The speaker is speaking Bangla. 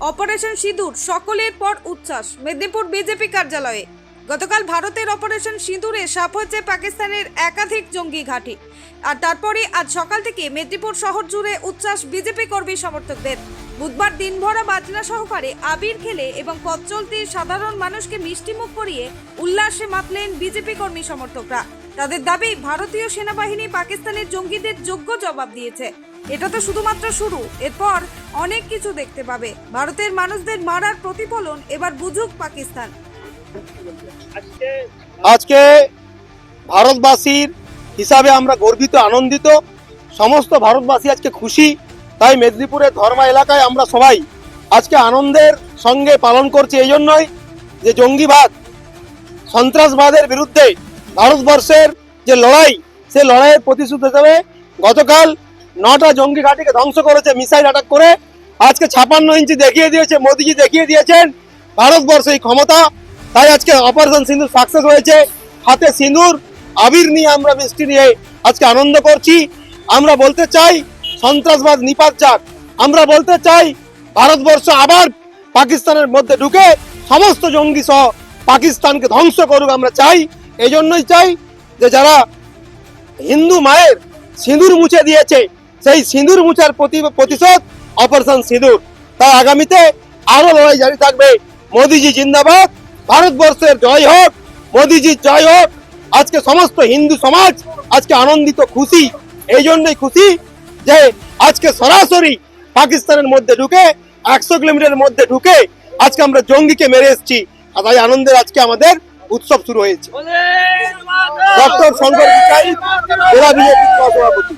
অপারেশন সিঁদুর, সকলের পর উচ্ছ্বাস, মেদিনীপুর বিজেপি কার্যালয়ে। গতকাল ভারতের অপারেশন সিঁদুরে সাপ হচ্ছে পাকিস্তানের একাধিক জঙ্গি ঘাঁটি। আর তারপরে আজ সকাল থেকে মেদিনীপুর শহর জুড়ে উচ্ছ্বাস বিজেপি কর্মী সমর্থকদের। বুধবার দিনভরা বাজনা সহকারে আবির খেলে এবং পথ চলতি সাধারণ মানুষকে মিষ্টিমুখ করিয়ে উল্লাসে মাতলেন বিজেপি কর্মী সমর্থকরা। তাদের দাবি, ভারতীয় সেনাবাহিনী পাকিস্তানের জঙ্গিদের যোগ্য জবাব দিয়েছে। এটা তো শুধুমাত্র শুরু। এরপর অনেক কিছু দেখতে পাবে। ভারতের মানুষদের মারার প্রতিফলন এবার বুঝুক পাকিস্তান। আজকে ভারতবাসীর হিসাবে আমরা গর্বিত আনন্দিত। সমস্ত ভারতবাসী আজকে খুশি। তাই মেদিনীপুরের ধর্মা এলাকায় আমরা সবাই আজকে আনন্দের সঙ্গে পালন করছি। এই জন্যই যে জঙ্গিবাদ সন্ত্রাসবাদের বিরুদ্ধে ভারতবর্ষের যে লড়াই সে লড়াইয়ের প্রতিশোধ হিসাবে গতকাল নটা জঙ্গি ঘাটিকে ধ্বংস করেছে, মিসাইল অ্যাটাক করে। আজকে ছাপান্ন ইঞ্চি দেখিয়ে দিয়েছে, মোদিজি দেখিয়ে দিয়েছেন ভারতবর্ষ এই ক্ষমতা। তাই আজকে অপারেশন সিঁদুর সাকসেস হয়েছে। হাতে সিঁদুর, আবির নিয়ে আমরা মিষ্টি নিয়ে আজকে আনন্দ করছি। আমরা বলতে চাই, সন্ত্রাসবাদ নিপাত যাক। আমরা বলতে চাই, ভারতবর্ষ আবার পাকিস্তানের মধ্যে ঢুকে সমস্ত জঙ্গি সহ পাকিস্তানকে ধ্বংস করুক আমরা চাই। এজন্যই চাই যে যারা হিন্দু মায়ের সিঁদুর মুছে দিয়েছে সেই সিঁদুর মুছার প্রতি প্রতিশোধ অপারেশন সিঁদুর। তাই আগামীতে আরও লড়াই জারি থাকবে। মোদিজি জিন্দাবাদ। ভারতবর্ষের জয় হোক। মোদিজির জয় হোক। আজকে সমস্ত হিন্দু সমাজ আজকে আনন্দিত খুশি। এই জন্যই খুশি যে আজকে সরাসরি পাকিস্তানের মধ্যে ঢুকে একশো কিলোমিটারের মধ্যে ঢুকে আজকে আমরা জঙ্গিকে মেরে এসেছি। আর তাই আনন্দের আজকে আমাদের উৎসব শুরু হয়েছে। ডক্টর শঙ্কর জেলা বিজেপি সভাপতি